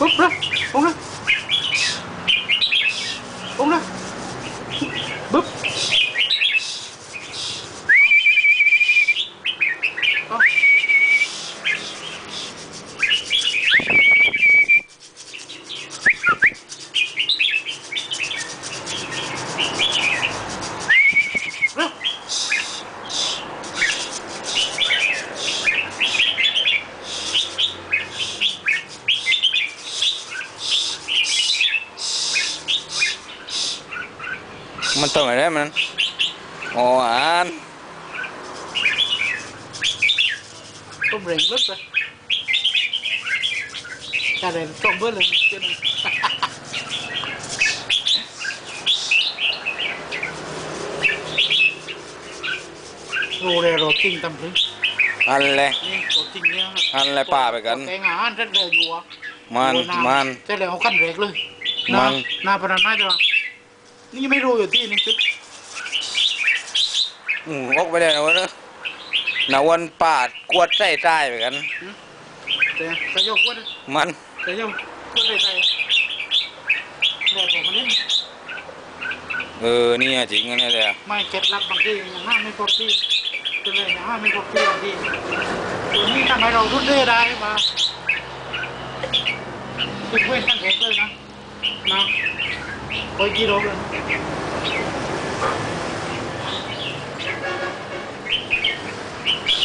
Kom, kom, kom. Kom. มันต้องอะไรมันอ๋ออ่านต้มเร่งลึกเลยจะเร่งต้มเบื่อเลยเจนโรเรโรจริงตำพึงอันเลยนี่โรจริงเนี่ยอันเลยป่าไปกันแกงอาหารเสร็จเลยอยู่อะมันโรยำมันเสร็จแล้วเอาขั้นเรกเลยมันหน้าพนันไม่จ้ะ นี่ไม่รู้อยู่ที่นี่จุดอืมออกไปเลยนะวันนี้นาวันปาดกวดใส่ใต้ไปกันแต่แต่ยกว่ามันแต่ยกก็ได้ใจแต่ผมมันนี่เออนี่อะจริงอันนี้เลยอะไม่เก็บรับบางทีอย่างห้าไม่ครบที่ตัวเลยอย่างห้าไม่ครบที่บางทีตัวนี้ทำให้เรารุ่นเรื่อยได้มาติดเว้นกันเองเลยนะ Nào, coi.